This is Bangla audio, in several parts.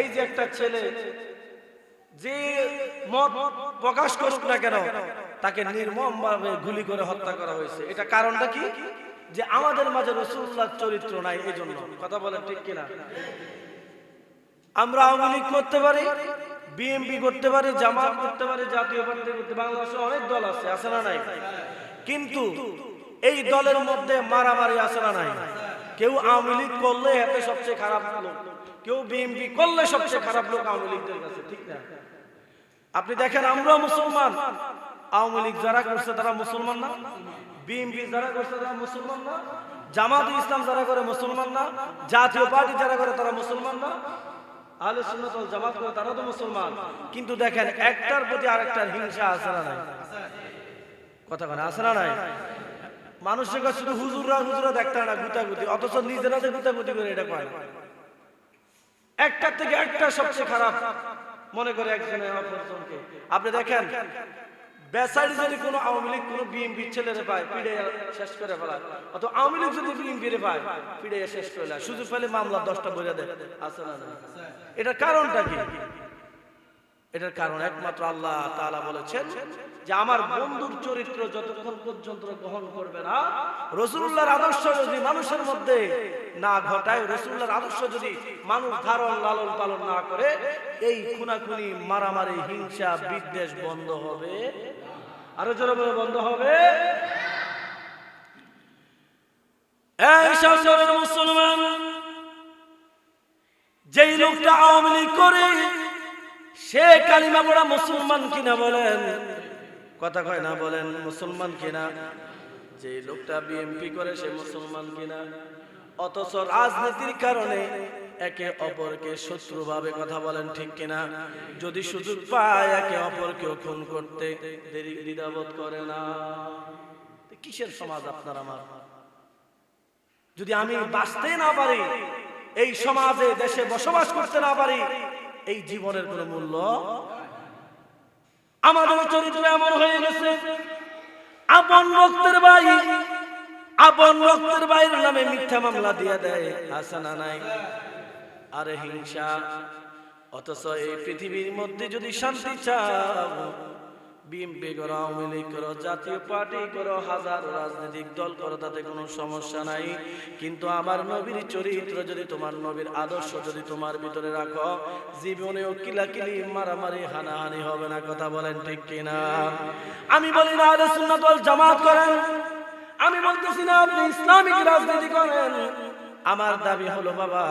এই যে একটা ছেলে, যে মত প্রকাশ করুক না কেন, তাকে নির্মম ভাবে গুলি করে হত্যা করা হয়েছে। এটা কারণটা কি? যে আমাদের মাঝে রসুল্লাহ চরিত্র নাই এই জন্য কথা বলেন ঠিক কিনা? আমরা আওয়ামী লীগ করতে পারি বিএমপি করতে পারি, জামাত করতে পারি, জাতীয় পার্টি করতে বাংলাদেশে অনেক দল আছে আছে না নাই? কিন্তু এই দলের মধ্যে মারামারি আছে না নাই? কেউ আওয়ামী লীগ করলে এতে সবচেয়ে খারাপ লোক। কেউ বিএমপি করলে সবচেয়ে খারাপ লোক আওয়ামী লীগদের কাছে ঠিক না? আপনি দেখেন আমরা মুসলমান। আওয়ামী লীগ যারা করছে তারা মুসলমান না। বিএনপি যারা করছে তারা মুসলমান না। জামাত ইসলাম যারা করে মুসলমান না। জাতীয় পার্টি যারা করে তারা মুসলমান না। আহলে সুন্নাত ওয়াল জামাত করে তারা তো মুসলমান। কিন্তু দেখেন একটার প্রতি আরেকটার হিংসা আছে না নাই? কথা কথা আছে না নাই? মানুষের কাছে শুধু হুজুররা হুজুরা দেখতে না, গুতাগুতি। অথচ নিজেরা যে গুতাগুতি করে এটা পায় একটার থেকে একটা সবচেয়ে খারাপ। মনে করে একজনে অপরজনকে আপনি দেখেন বেসাইড যদি কোনো আওয়ামী লীগ কোনো বিএনপির ছেলেরে পায় পিড়ে শেষ করে ফেলায়। অত আওয়ামী লীগ যদি বিএনপির পায় পিড়ে শেষ করে ফেলায়। সুযোগ পেলে মামলা দশটা বোঝা দেয়। আছে না? এটার কারণটা কি? এটার কারণ একমাত্র আল্লাহ তাআলা বলেছেন যে আমার বন্ধুর চরিত্র যতক্ষণ পর্যন্ত গ্রহণ করবে না রসুল্লাহর আদর্শ যদি মানুষের মধ্যে না ঘটায় রসুল্লাহর আদর্শ যদি মানুষ ধারণ লালন পালন না করে এই খুনাখুনি মারামারি হিংসা বিদ্বেষ বন্ধ হবে। আরও জোরে বলে বন্ধ হবে। মুসলমান যেই লোকটা আওয়ামী লীগ করে সে কালিমা পড়া মুসলমান কিনা বলেন? কথা কয় না বলেন মুসলমান কিনা? যে লোকটা বিএমপি করে সে মুসলমান কিনা? অথচ রাজনীতির কারণে একে অপরকে শত্রু ভাবে কথা বলেন ঠিক কিনা? যদি সুযোগ পায় একে অপরকেও খুন করতে দেরি দ্বিধাবোধ করে না। কিসের সমাজ আপনার আমার? যদি আমি বাঁচতে না পারি, এই সমাজে, দেশে বসবাস করতে না পারি, এই জীবনের কোনো মূল্য আমাদের চরিত্র এমন হয়ে গেছে। আপন রক্তের ভাই, আপন রক্তের ভাইয়ের নামে মিথ্যা মামলা দিয়ে দেয়। হাসানা নাই? আরে হিংসা। অথচ এই পৃথিবীর মধ্যে যদি শান্তি চাও জাতীয় দল তাতে কোনো সমস্যা নাই। কিন্তু যদি যদি মারামারি, হানাহানি হবে না, কথা বলেন ঠিক কিনা? আমি বলি জামাত করেন। আমি বলতেছি না, আপনি ইসলামিক রাজনীতি করেন। আমার দাবি হলো, বাবা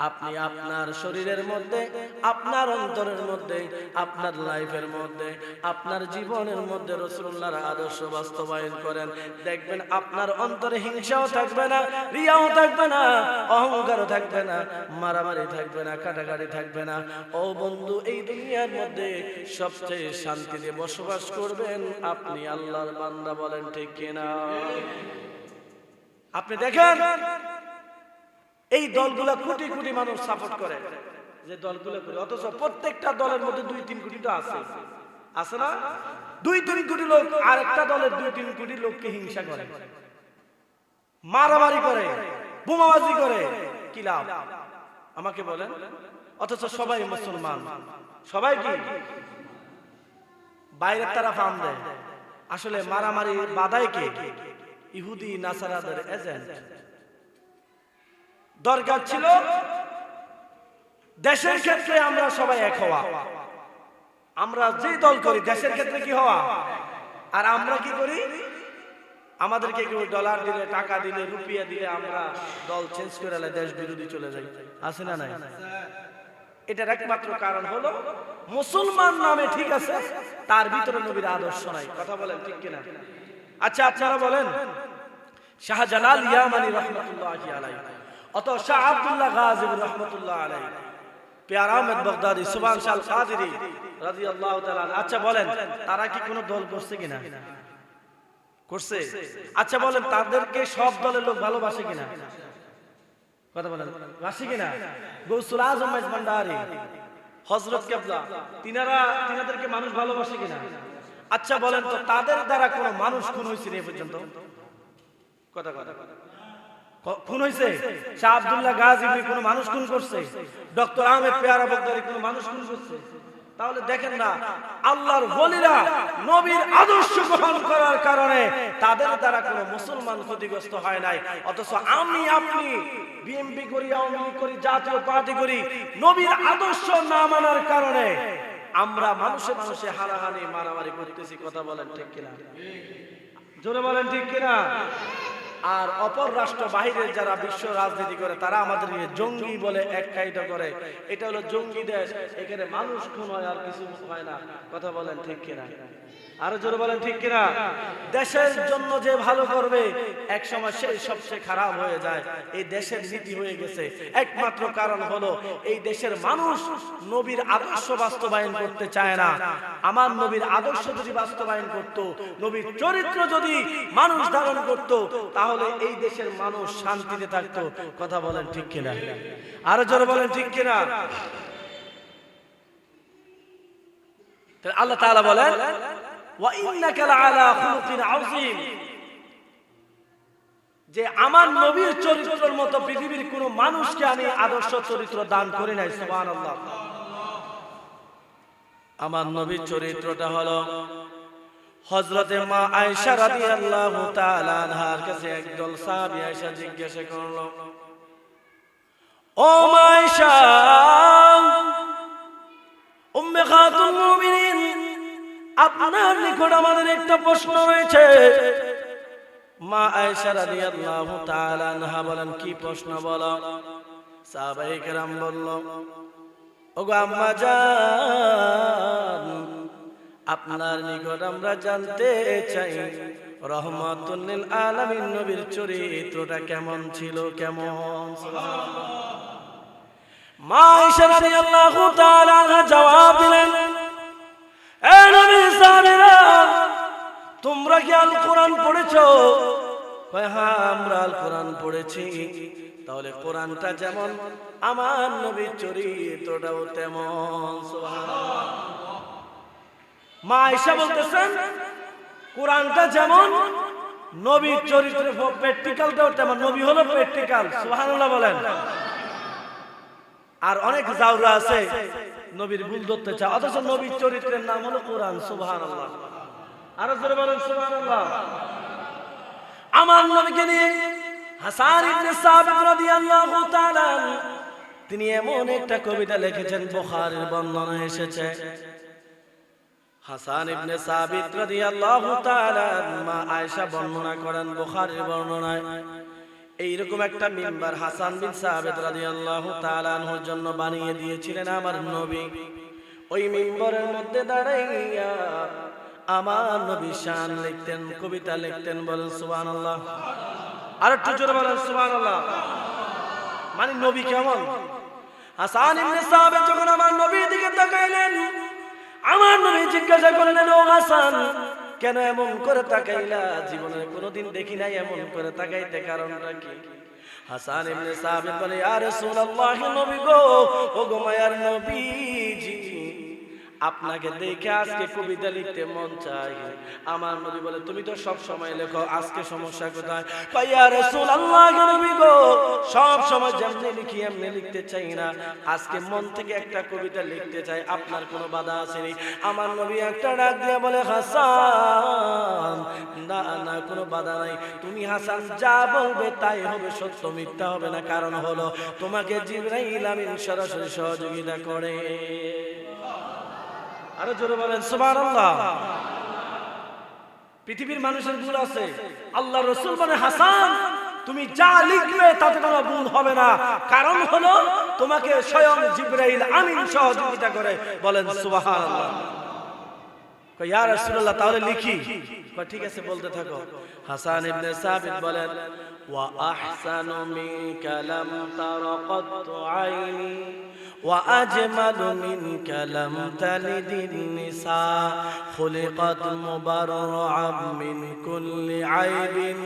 আপনি আপনার শরীরের মধ্যে, আপনার অন্তরের মধ্যে, আপনার লাইফের মধ্যে, আপনার জীবনের মধ্যে রসুল্লাহর আদর্শ বাস্তবায়ন করেন। দেখবেন আপনার অন্তরে হিংসাও থাকবে না, রিয়াও থাকবে না, অহংকারও থাকবে না, মারামারি থাকবে না, কাটাকাটি থাকবে না। ও বন্ধু, এই দুনিয়ার মধ্যে সবচেয়ে শান্তিতে বসবাস করবেন আপনি আল্লাহর বান্দা বলেন ঠিক কিনা? আপনি দেখেন এই দলগুলা কোটি কোটি মানুষ সাপোর্ট করে। যে দলগুলো করে, অথচ প্রত্যেকটা দলের মধ্যে দুই তিন কোটি তো আছে। আছে না? দুই তিন কোটি লোক আর একটা দলের দুই তিন কোটি লোককে হিংসা করে। মারামারি করে, বোমাবাজি করে, কি লাভ? আমাকে বলেন। অথচ সবাই মুসলমান। সবাই কি? বাইরের তারা ফার্ম দেয়। আসলে মারামারি বাধায় কে? ইহুদি, নাসারাদের এজেন্ট দরকার ছিল দেশের ক্ষেত্রে আমরা সবাই এক হওয়া। আমরা যে দল করি, দেশের ক্ষেত্রে কি হওয়া? আর আমরা কি করি? আমাদেরকে কেউ ডলার দিলে, টাকা দিলে, রুপিয়া দিলে আমরা দল চেঞ্জ করে দেশ বিরোধী চলে যাই। আছে না নাই? এটার একমাত্র কারণ হলো মুসলমান নামে ঠিক আছে, তার ভিতরে নবীর আদর্শ নাই। কথা বলেন ঠিক কিনা? আচ্ছা আপনারা বলেন, শাহজালাল ইয়ামানি রহমতুল্লাহ আলাইহি। অত শাহ আব্দুল্লাহ গাজিব রহমতুল্লাহ আলাই পেয়ার শাল কাদিরি রাদিয়াল্লাহু তাআলা আচ্ছা বলেন, তারা কি কোনো দল করছে কিনা? করছে। আচ্ছা বলেন, তাদেরকে সব দলের লোক ভালোবাসে কিনা? কথা বলেন, বাসে কিনা? গৌসুল আজম ভান্ডারি, হযরত কেবলা, তিনারা, তিনাদেরকে মানুষ ভালোবাসে কিনা? আচ্ছা বলেন তো, তাদের দ্বারা কোনো মানুষ খুন হয়েছে এ পর্যন্ত? কথা কথা খুন হয়েছে শাহ আব্দুল্লাহ গাজী কোনো মানুষ খুন করছে? ডক্টর আহমেদ পেয়ারা বগদারি কোনো মানুষ খুন করছে? তাহলে দেখেন না, আল্লাহর বলিরা নবীর আদর্শ গ্রহণ করার কারণে তাদের দ্বারা কোনো মুসলমান ক্ষতিগ্রস্ত হয় নাই। অথচ আমি, আপনি বিএমপি করি, আওয়ামী লীগ করি, জাতীয় পার্টি করি, নবীর আদর্শ না মানার কারণে আমরা মানুষে মানুষে হানাহানি, মারামারি করতেছি, কথা বলেন ঠিক কিনা? জোরে বলেন ঠিক কিনা? আর অপর রাষ্ট্র বাহিরের যারা বিশ্ব রাজনীতি করে, তারা আমাদের নিয়ে জঙ্গি বলে এককাইটা করে। এটা হলো জঙ্গি দেশ। এখানে মানুষ খুন হয় আর কিছু হয় না। কথা বলেন ঠিক কিনা? আরও জোরে বলেন ঠিক কিনা? দেশের জন্য যে ভালো করবে, এক সময় সেই সবচেয়ে খারাপ হয়ে যায়। এই দেশের নীতি হয়ে গেছে। একমাত্র কারণ হলো, এই দেশের মানুষ নবীর আদর্শ বাস্তবায়ন করতে চায় না। আমার নবীর আদর্শ যদি বাস্তবায়ন করত, নবীর চরিত্র যদি মানুষ ধারণ করত, তাহলে এই দেশের মানুষ শান্তিতে থাকতো। কথা বলেন ঠিক কিনা? আরও জোরে বলেন ঠিক কিনা? আল্লাহ তাআলা বলেন যে আমার নবীর চরিত্রের মতো পৃথিবীর কোন মানুষকে আমি আদর্শ চরিত্র দান করি নাই আমার নবীর চরিত্রটা হলো হযরতে মা তাআলা আনহার কাছে একদল আয়েশা জিজ্ঞাসা করল, ও মা আয়েশা, উম্মে খাতুন মুমিনিন আপনার নিকট আমাদের একটা প্রশ্ন রয়েছে। মা আয়েশা রাদিয়াল্লাহু তাআলা আনহা বলেন, কি প্রশ্ন বলো? সাহাবায়ে কেরাম বলল, ওগো আম্মা জান, আপনার নিকট আমরা জানতে চাই রহমাতুল্লিল আলামিন নবীর চরিত্রটা কেমন ছিল, কেমন? মা আয়েশা রাদিয়াল্লাহু তাআলা জবাব দিলেন তোমরা কি আল কোরআন পড়েছো হ্যাঁ আমরা আল কোরআন পড়েছি। তাহলে কোরআনটা যেমন আমার নবীর চরিত্রটাও তেমন। মা আয়েশা বলতেছেন, কোরআনটা যেমন নবীর চরিত্র প্র্যাকটিক্যালটাও তেমন, নবী হলো প্র্যাকটিক্যাল সুবহানাল্লাহ বলেন। আর অনেক জাউরা আছে নবীর ভুল ধরতে চায়। অথচ নবীর চরিত্রের নাম হলো কোরআন, সুবহানাল্লাহ। আরও জোরে বলেন, সুবহানাল্লাহ। আমার নবীকে নিয়ে হাসান ইবনে সাবিত রাদিয়াল্লাহু তাআলা তিনি এমন একটা কবিতা লিখেছেন, বুখারীর বর্ণনা এসেছে। হাসান ইবনে সাবিত রাদিয়াল্লাহু তাআলা মা আয়েশা বর্ণনা করেন, বুখারীর বর্ণনায়। এইরকম একটা মিম্বার হাসান বিন সাবিত রাদিয়াল্লাহু তাআলা আনহুর জন্য বানিয়ে দিয়েছিলেন আমার নবী। ওই মিম্বরের মধ্যে দাঁড়াইয়া আমার নবী শান লিখতেন, কবিতা লিখতেন, বলেন সুবহানাল্লাহ। আর একটু জোরে বলেন সুবহানাল্লাহ। মানে নবী কেমন? হাসান ইবনে সাবিত যখন আমার নবীর দিকে তাকাইলেন, আমার নবী জিজ্ঞাসা করলেন, ও হাসান কেন এমন করে তাকাইলা? জীবনে কোনোদিন দেখি নাই এমন করে তাকাইতে কারণটা কি? হাসান ইবনে সাহেব বলে, ইয়া রাসূলুল্লাহ নবী গো ও গো মায়ার নবীজি আপনাকে দেখে আজকে কবিতা লিখতে মন চাই আমার নবী বলে, তুমি তো সব সময় লেখো, আজকে সমস্যা কোথায়? কইয়া রাসূল আল্লাহ নবী গো, সব সময় যেমনি লিখি, এমনি লিখতে চাই না। আজকে মন থেকে একটা কবিতা লিখতে চাই, আপনার কোনো বাধা আসেনি। আমার নবী একটা ডাক দিয়ে বলে, হাসান, না না, কোনো বাধা নাই। তুমি হাসান, যা বলবে তাই হবে, সত্য মিথ্যা হবে না। কারণ হলো, তোমাকে জিবরাইল আমিন সরাসরি সহযোগিতা করে। আরও জোরে বলেন, সুবহানাল্লাহ। পৃথিবীর মানুষের ভুল আছে। আল্লাহ রসুল মানে হাসান। তুমি যা লিখবে তাতে কোনো ভুল হবে না। কারণ হলো, তোমাকে স্বয়ং জিব্রাইল আমিন সহযোগিতা করে বলেন, সুবহানাল্লাহ। কই ইয়া রাসূলুল্লাহ, তাহলে লিখি। ঠিক আছে, বলতে থাকো। হাসান ইবনে সাবিত বলেন, ওয়া আহসানু মিনকা লাম তারা কত্তু আইনি। ওয়া আজমালু মিনকা লাম তালিদিন নিসা খুলিকাত মুবাররাআম মিন কুল্লি আইবিন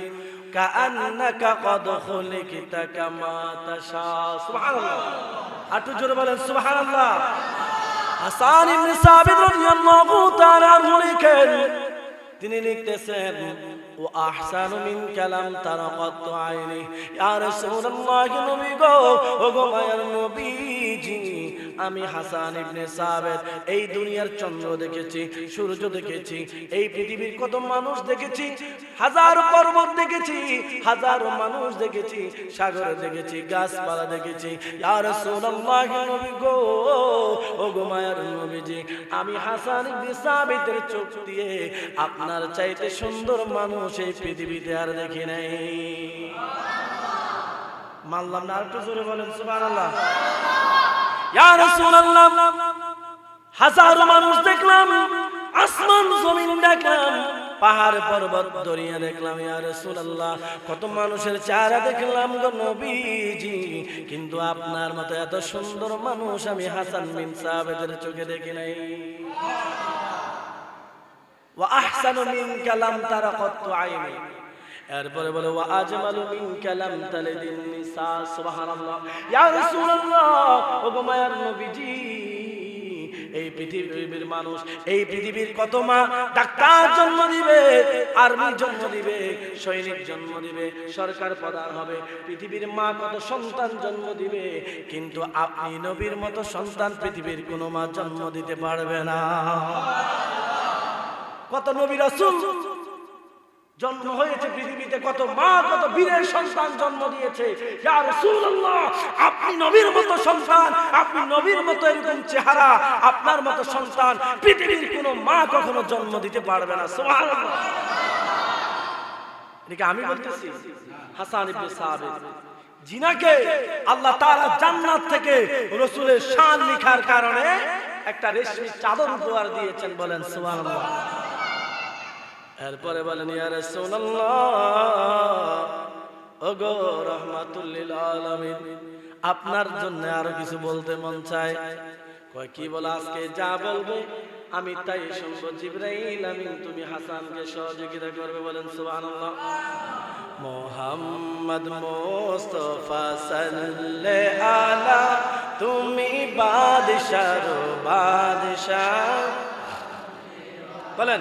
كأنك قد خلقت كما تشاء سبحان الله আটু জোরে বলেন সুবহান আল্লাহ হাসান ইবনে সাবিত রাদিয়াল্লাহু তাআলা আনহু লিখেন তিনি লিখতেছেন ও আহসানু মিন কালাম তারা কত আইনি। ইয়া রাসূলুল্লাহ নবী গো, ও গো মায়ের নবীজি। আমি হাসান ইবনে সাবেত এই দুনিয়ার চন্দ্র দেখেছি, সূর্য দেখেছি, এই পৃথিবীর কত মানুষ দেখেছি, হাজার পর্বত দেখেছি, হাজারো মানুষ দেখেছি, সাগর দেখেছি, গাছপালা দেখেছি। আর রাসূলুল্লাহ নবী গো ও নবীজি, আমি হাসান ইবনে সাবেতের চোখ দিয়ে আপনার চাইতে সুন্দর মানুষ এই পৃথিবীতে আর দেখি নাই। মানলাম না, আর একটু জোরে বলেন, সুবহানাল্লাহ। হাজারো মানুষ দেখলাম, আসমান জমিন দেখলাম, পাহাড় পর্বত দরিয়া দেখলাম, ইয়া রাসূলুল্লাহ, কত মানুষের চেহারা দেখলাম গো নবীজি। কিন্তু আপনার মতো এত সুন্দর মানুষ আমি হাসান বিন সাবেদের চোখে দেখি নাই। ওয়া আহসানু মিন কালাম তারা কত আইনি। এরপরে বলে, ওয়া আজমালু মিন কালাম তালিদিন নিসা সুবহানাল্লাহ। ইয়া রাসূলুল্লাহ, ও গো মায়ার নবীজি, এই পৃথিবীর মানুষ, এই পৃথিবীর কত মা ডাক্তার জন্ম দিবে, আর্মি জন্ম দিবে, সৈনিক জন্ম দিবে, সরকার প্রধান হবে, পৃথিবীর মা কত সন্তান জন্ম দিবে, কিন্তু আপনি নবীর মতো সন্তান পৃথিবীর কোনো মা জন্ম দিতে পারবে না। কত নবী রাসূল জন্ম হয়েছে পৃথিবীতে, কত মা, কত বীরের সন্তান জন্ম দিয়েছে। আপনি নবীর মতো সন্তান, আপনি নবীর মতো এরকম চেহারা, আপনার মতো সন্তান পৃথিবীর কোনো মা কখনো জন্ম দিতে পারবে না। এদিকে আমি বলতেছি, হাসান ইবনে জিনাকে আল্লাহ তাআলা জান্নাত থেকে রাসূলের শান লেখার কারণে একটা রেশমি চাদর উপহার দিয়েছেন বলেন, সুবহানাল্লাহ। এরপরে বলেন, ইয়া রাসূলুল্লাহ, ওগো রহমাতুল্লিল আলামিন, আপনার জন্য আরও কিছু বলতে মন চায়। কয়, কি বলে, আজকে যা বলবে, আমি তাই শুনব। জিব্রাইল আমিন, তুমি হাসানকে সহযোগিতা করবে বলেন, সুবহানাল্লাহ। মোহাম্মদ মোস্তফা সাল্লে আলা, তুমি বাদশাহ বাদশাহ। বলেন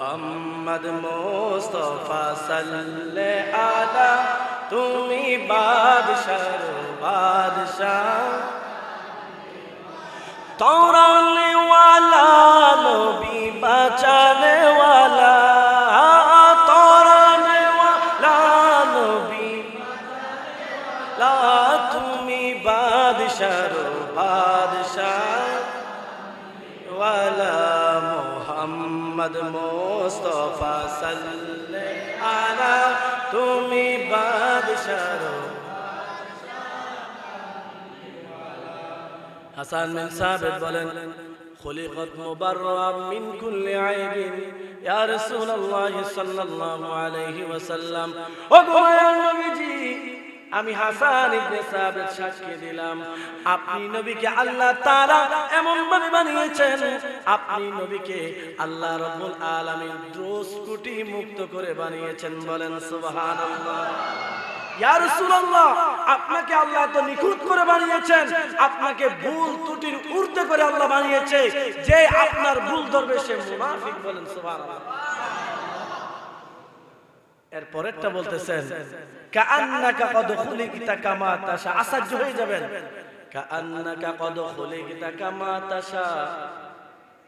মোহাম্মদ মোস্তফা সাল্লে আলা, তুমি বাদশাহ বাদশাহ। তৌরানে ওয়ালা নবী বাঁচানে ওয়ালা তৌরানে ওয়ালা নবী লা তুমি বাদশাহ বাদশাহ। ওয়ালা মোহাম্মদ মোস্তফা সাল্লে আলা তুমি বাদশাহ হাসান বিন সাবিত বলেন خلقت مبرأ من كل عيب يا رسول الله صلى الله عليه وسلم ওগো মায়ার নবীজি আমি হাসান ইবনে সাবিত সাক্ষী দিলাম আপনি নবীকে আল্লাহ তাআলা এমন ভাবে বানিয়েছেন। আপনি নবীকে আল্লাহ রাব্বুল আলামিন দোষ মুক্ত করে বানিয়েছেন বলেন সুবহানাল্লাহ। আপনাকে আল্লাহ তো নিখুঁত করে বানিয়েছেন। আপনাকে ভুল ত্রুটির ঊর্ধ্বে করে আল্লাহ বানিয়েছে। যে আপনার ভুল ধরবে, সে মুনাফিক বলেন সুবহানাল্লাহ। এর পরেরটা বলতেছেন কামা তাশা আশ্চর্য হয়ে যাবেন। কাআন্নাকা কদ تشاء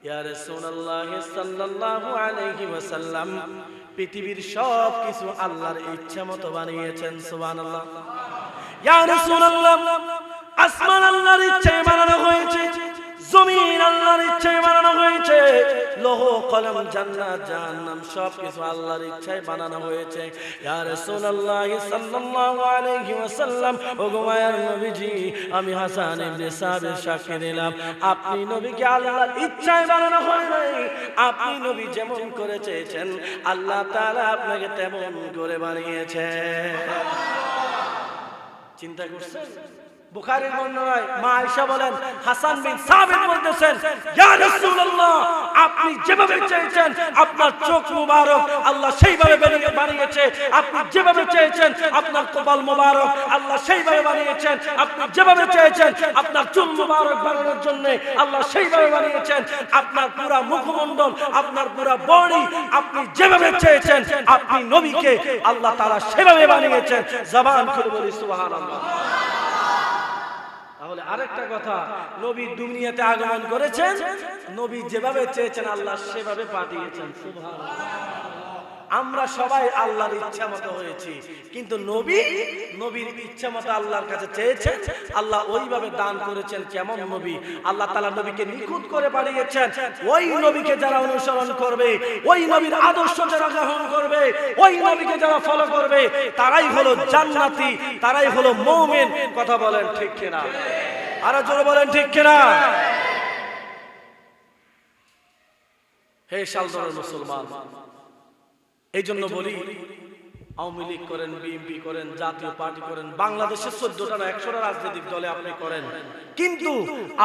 يا رسول الله صلى সাল্লাল্লাহু عليه وسلم পৃথিবীর সব কিছু আল্লাহর ইচ্ছা মতো বানিয়েছেন সুবান আল্লাহ আসমান আল্লাহর ইচ্ছায় বানানো হয়েছে। বানানো হয়েছে। সব আল্লাহর বানানো হয়েছে। আমি হাসান সাক্ষী দিলাম আপনি নবীকে আল্লাহর ইচ্ছায় বানানো হয় নাই। আপনি নবী যেমন করে চেয়েছেন, আল্লাহ তাআলা আপনাকে তেমন করে বানিয়েছে। চিন্তা করছেন? বুখারীর বর্ণনায় মা আয়েশা বলেন, হাসান বিন সাবিত বলতেছেন, ইয়া রাসূলুল্লাহ, আপনি যেভাবে চেয়েছেন আপনার চোখ মুবারক, আল্লাহ সেইভাবে বানিয়ে, বানিয়েছে। আপনি যেভাবে চেয়েছেন আপনার কপাল মুবারক, আল্লাহ সেইভাবে বানিয়েছেন। আপনি যেভাবে চেয়েছেন আপনার চুল মুবারক বানানোর জন্য, আল্লাহ সেইভাবে বানিয়েছেন। আপনার পুরা মুখমণ্ডল, আপনার পুরা বডি, আপনি যেভাবে চেয়েছেন, আপনি নবীকে আল্লাহ তাআলা সেভাবে বানিয়েছেন। জবান করে বলি, সুবহানাল্লাহ। তাহলে আরেকটা কথা নবী দুনিয়াতে আগমন করেছেন নবী যেভাবে চেয়েছেন আল্লাহ সেভাবে পাঠিয়েছেন। সুবহানাল্লাহ। আমরা সবাই আল্লাহর ইচ্ছা মতো হয়েছি। কিন্তু নবী, নবীর ইচ্ছা মতো আল্লাহর কাছে চেয়েছেন, আল্লাহ ওইভাবে দান করেছেন কেমন নবী? আল্লাহ তালা নবীকে নিখুঁত করে পাঠিয়েছেন। ওই নবীকে যারা অনুসরণ করবে, ওই নবীর আদর্শ যারা গ্রহণ করবে, ওই নবীকে যারা ফলো করবে, তারাই হলো জান্নাতি, তারাই হলো মৌমেন। কথা বলেন ঠিক কিনা? আরও জোরে বলেন ঠিক কিনা? হে শালদরের মুসলমান এই জন্য বলি আওয়ামী লীগ করেন বিএনপি করেন জাতীয় পার্টি করেন বাংলাদেশের চোদ্দটা না একশোটা রাজনৈতিক দলে আপনি করেন। কিন্তু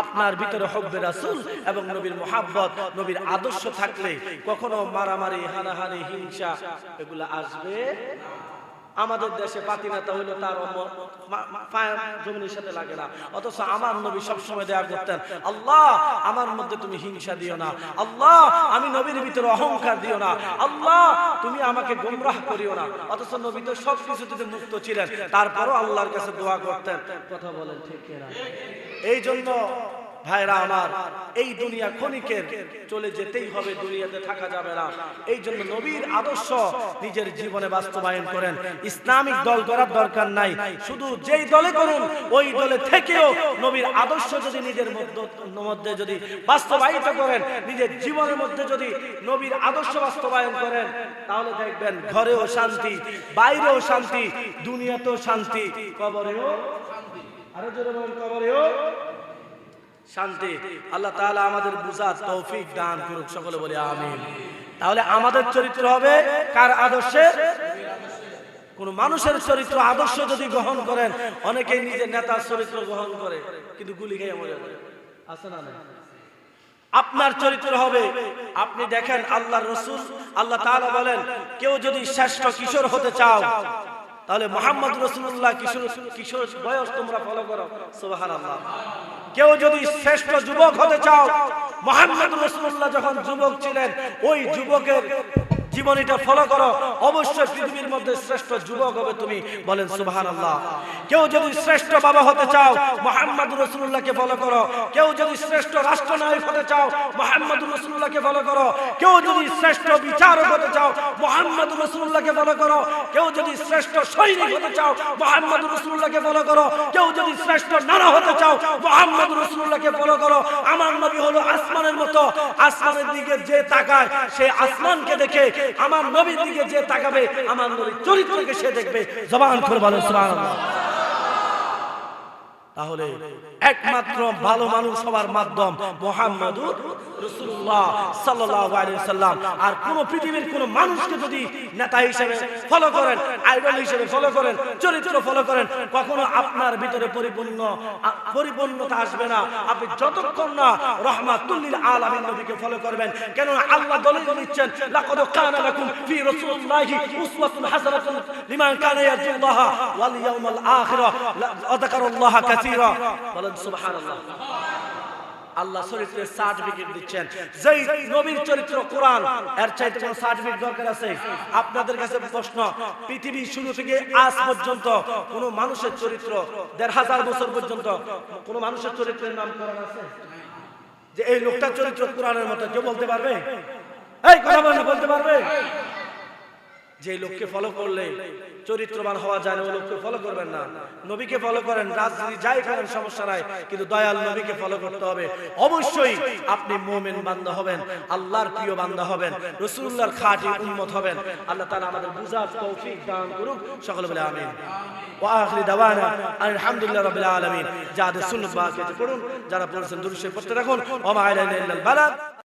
আপনার ভিতরে হব্বে রাসুল এবং নবীর মোহাব্বত নবীর আদর্শ থাকলে কখনো মারামারি হানাহানি হিংসা এগুলো আসবে আমাদের দেশে পাতি নেতা হইল তার জমিনের সাথে লাগে না। অথচ আমার নবী সবসময় দেয়া করতেন, আল্লাহ, আমার মধ্যে তুমি হিংসা দিও না। আল্লাহ, আমি নবীর ভিতরে অহংকার দিও না। আল্লাহ, তুমি আমাকে গোমরাহ করিও না। অথচ নবী তো সব কিছু থেকে মুক্ত ছিলেন। তারপরও আল্লাহর কাছে দোয়া করতেন। কথা বলেন ঠিক এই জন্য ভাইরা আমার, এই দুনিয়া ক্ষণিকের চলে যেতেই হবে, দুনিয়াতে থাকা যাবে না। এই জন্য নবীর আদর্শ নিজের জীবনে বাস্তবায়ন করেন। ইসলামিক দল করার দরকার নাই। শুধু যেই দলে করুন ওই দলে থেকেও নবীর আদর্শ যদি নিজের মধ্য- যদি বাস্তবায়িত করেন, নিজের জীবনের মধ্যে যদি নবীর আদর্শ বাস্তবায়ন করেন, তাহলে দেখবেন ঘরেও শান্তি, বাইরেও শান্তি, দুনিয়াতেও শান্তি, কবরেও শান্তি। আরও জোরে বলেন, কবরেও শান্তি। আল্লাহ তাআলা আমাদের বুঝার তৌফিক দান করুক, সকলে বলি আমিন। তাহলে আমাদের চরিত্র হবে কার আদর্শে? কোন মানুষের চরিত্র আদর্শ যদি গ্রহণ করেন, অনেকেই নিজের নেতার চরিত্র গ্রহণ করে, কিন্তু গুলি খেয়ে মরে আছে না আপনার চরিত্র হবে, আপনি দেখেন আল্লাহ রসুল, আল্লাহ তাআলা বলেন, কেউ যদি শ্রেষ্ঠ কিশোর হতে চাও, তাহলে মোহাম্মদ রসুল্লাহ কিশোর কিশোর বয়স তোমরা ফলো করো। সুবাহান আল্লাহ কেউ যদি শ্রেষ্ঠ যুবক হতে চাও মোহাম্মদ রসুল্লাহ যখন যুবক ছিলেন ওই যুবকের জীবনীটা ফলো করো। অবশ্যই পৃথিবীর মধ্যে শ্রেষ্ঠ যুবক হবে তুমি। বলেন সুবহান আল্লাহ কেউ যদি শ্রেষ্ঠ বাবা হতে চাও, মোহাম্মদ রসুল্লাহকে ফলো করো। কেউ যদি শ্রেষ্ঠ রাষ্ট্রনায়ক হতে চাও, মোহাম্মদ রসুল্লাহকে ফলো করো। কেউ যদি শ্রেষ্ঠ বিচারক হতে চাও, মোহাম্মদ রসুল্লাহকে ফলো করো। কেউ যদি শ্রেষ্ঠ সৈনিক হতে চাও, মোহাম্মদ রসুল্লাহকে ফলো করো। কেউ যদি শ্রেষ্ঠ নানা হতে চাও, মোহাম্মদ রসুল্লাহকে ফলো করো। আমার নবী হলো আসমানের মতো। আসমানের দিকে যে তাকায়, সে আসমানকে দেখে আমার নবীর দিকে যে তাকাবে, আমার নবীর চরিত্রকে সে দেখবে। জবান করে বলেন, সুবহানাল্লাহ। তাহলে একমাত্র ভালো মানুষ হওয়ার মাধ্যম মোহাম্মদুর আর কোন পৃথিবীর কোন মানুষকে যদি নেতা হিসেবে ফলো করেন আইডল হিসেবে ফলো করেন, চরিত্র ফলো করেন, কখনো আপনার ভিতরে পরিপূর্ণ পরিপূর্ণতা আসবে না। আপনি যতক্ষণ না রহমাতুল্লিল আলামিন নবীকে ফলো করবেন কেন আল্লাহ দলিল দিচ্ছেন, লাকাদ কানা লাকুম ফি উসওয়াতুন হাসানাতুন লিমান কানা ইয়ারজুল্লাহ ওয়াল ইয়াউমাল কাসীরা। বলেন, সুবহানাল্লাহ। আল্লাহ চরিত্রের সার্টিফিকেট দিচ্ছেন। যেই নবীর চরিত্র কোরআন, এর চাইতে কোন সার্টিফিকেট দরকার আছে? আপনাদের কাছে প্রশ্ন, পৃথিবী শুরু থেকে আজ পর্যন্ত কোন মানুষের চরিত্র, দেড় হাজার বছর পর্যন্ত কোন মানুষের চরিত্রের নাম কোরআন আছে? যে এই লোকটার চরিত্র কোরআনের মতো, কেউ বলতে পারবে? এই কথা বলে বলতে পারবে? যে লোককে ফলো করলে চরিত্রবান হওয়া যায় না ওই লোককে ফলো করবেন না। নবীকে ফলো করেন রাজনীতি যাই করেন সমস্যা নাই। কিন্তু দয়াল নবীকে ফলো করতে হবে। অবশ্যই আপনি মোমেন বান্দা হবেন আল্লাহর প্রিয় বান্দা হবেন রসুল্লাহর খাঁটি উম্মত হবেন। আল্লাহ তাআলা আমাদের বুঝার তৌফিক দান করুক সকলে বলে আমিন। ওয়া আখিরি দাওয়ানা আলহামদুলিল্লাহ রাব্বিল আলামিন। যাদের সুন্নাত বাকি পড়ুন। যারা পড়ছেন দুরূদ পড়তে রাখুন ওয়া মা আলাইনা ইল্লাল বালাগ